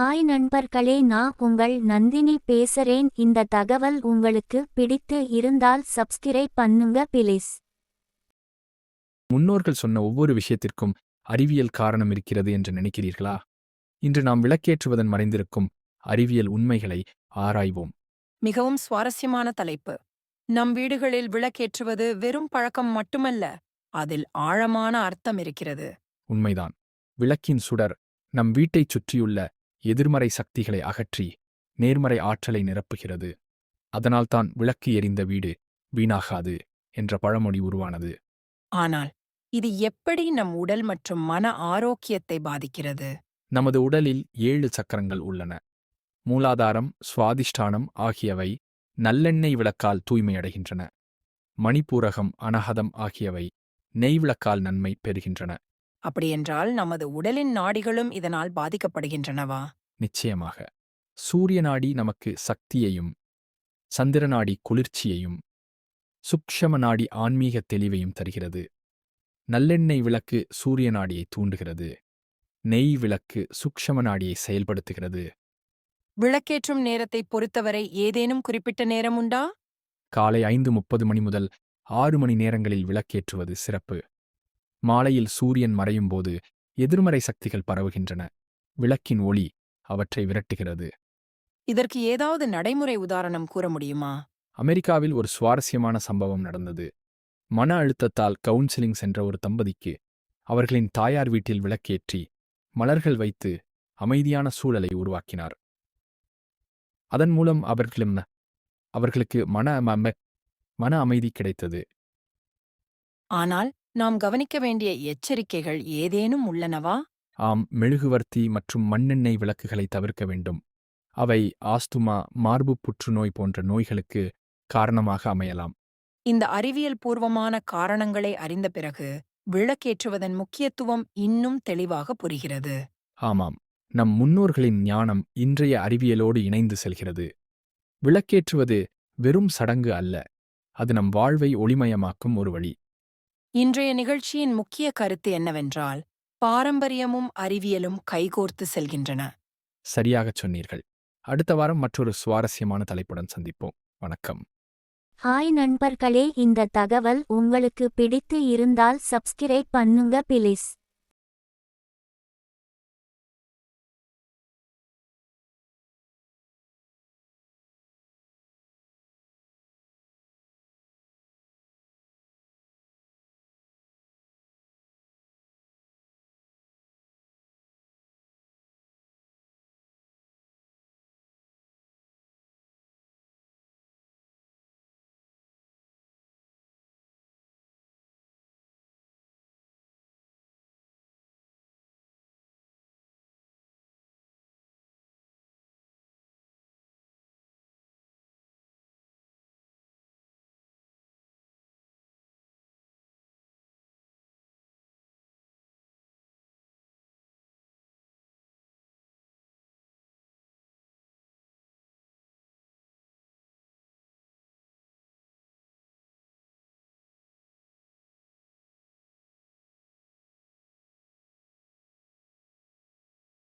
Hi நண்பர்களே நான் உங்கள் நந்தினி பேசுறேன். இந்த தகவல் உங்களுக்கு பிடித்து இருந்தால் சப்ஸ்கிரைப் பண்ணுங்க பிளீஸ் முன்னோர்கள் சொன்ன ஒவ்வொரு விஷயத்திற்கும் அறிவியல் காரணம் இருக்கிறது என்று நினைக்கிறீர்களா? இன்று நாம் விளக்கேற்றுவதன் மறைந்திருக்கும் அறிவியல் உண்மைகளை ஆராய்வோம். மிகவும் சுவாரஸ்யமான தலைப்பு. நம் வீடுகளில் விளக்கேற்றுவது வெறும் பழக்கம் மட்டுமல்ல அதில் ஆழமான அர்த்தம் இருக்கிறது. உண்மைதான். விளக்கின் சுடர் நம் வீட்டைச் சுற்றியுள்ள எதிர்மறை சக்திகளை அகற்றி நேர்மறை ஆற்றலை நிரப்புகிறது. அதனால்தான் விளக்கு எரிந்த வீடு வீணாகாது என்ற பழமொழி உருவானது. ஆனால் இது எப்படி நம் உடல் மற்றும் மன ஆரோக்கியத்தை பாதிக்கிறது? நமது உடலில் ஏழு சக்கரங்கள் உள்ளன. மூலாதாரம் சுவாதிஷ்டானம் ஆகியவை நல்லெண்ணெய் விளக்கால் தூய்மையடைகின்றன மணிப்பூரகம் அனஹதம் ஆகியவை நெய் விளக்கால் நன்மை பெறுகின்றன. அப்படியென்றால் நமது உடலின் நாடிகளும் இதனால் பாதிக்கப்படுகின்றனவா? நிச்சயமாக. சூரிய நாடி நமக்கு சக்தியையும் சந்திர நாடி குளிர்ச்சியையும் சுக்ஷம நாடி ஆன்மீக தெளிவையும் தருகிறது. நல்லெண்ணெய் விளக்கு சூரிய நாடியை தூண்டுகிறது. நெய் விளக்கு சுக்ஷம நாடியை செயல்படுத்துகிறது. விளக்கேற்றும் நேரத்தை பொறுத்தவரை ஏதேனும் குறிப்பிட்ட நேரம் உண்டா? காலை ஐந்து முப்பது மணி முதல் ஆறு மணி நேரங்களில் விளக்கேற்றுவது சிறப்பு. மாலையில் சூரியன் மறையும் போது எதிர்மறை சக்திகள் பரவுகின்றன. விளக்கின் ஒளி அவற்றை விரட்டுகிறது. இதற்கு ஏதாவது நடைமுறை உதாரணம் கூற முடியுமா? அமெரிக்காவில் ஒரு சுவாரஸ்யமான சம்பவம் நடந்தது. மன அழுத்தத்தால் கவுன்சிலிங் சென்ற ஒரு தம்பதிக்கு அவர்களின் தாயார் வீட்டில் விளக்கேற்றி மலர்கள் வைத்து அமைதியான சூழலை உருவாக்கினார். அதன் மூலம் அவர்களும் அவர்களுக்கு மன மன அமைதி கிடைத்தது. ஆனால் நாம் கவனிக்க வேண்டிய எச்சரிக்கைகள் ஏதேனும் உள்ளனவா? ஆம் மெழுகுவர்த்தி மற்றும் மண்ணெண்ணெய் விளக்குகளை தவிர்க்க வேண்டும். அவை ஆஸ்துமா மார்புப் புற்றுநோய் போன்ற நோய்களுக்கு காரணமாக அமையலாம். இந்த அறிவியல் பூர்வமான காரணங்களை அறிந்த பிறகு விளக்கேற்றுவதன் முக்கியத்துவம் இன்னும் தெளிவாக புரிகிறது. ஆமாம் நம் முன்னோர்களின் ஞானம் இன்றைய அறிவியலோடு இணைந்து செல்கிறது. விளக்கேற்றுவது வெறும் சடங்கு அல்ல அது நம் வாழ்வை ஒளிமயமாக்கும் ஒரு வழி. இன்றைய நிகழ்ச்சியின் முக்கிய கருத்து என்னவென்றால் பாரம்பரியமும் அறிவியலும் கைகோர்த்து செல்கின்றன. சரியாகச் சொன்னீர்கள். அடுத்த வாரம் மற்றொரு சுவாரஸ்யமான தலைப்புடன் சந்திப்போம். வணக்கம். ஹாய் நண்பர்களே இந்த தகவல் உங்களுக்கு பிடித்து இருந்தால் சப்ஸ்கிரைப் பண்ணுங்க பிளீஸ்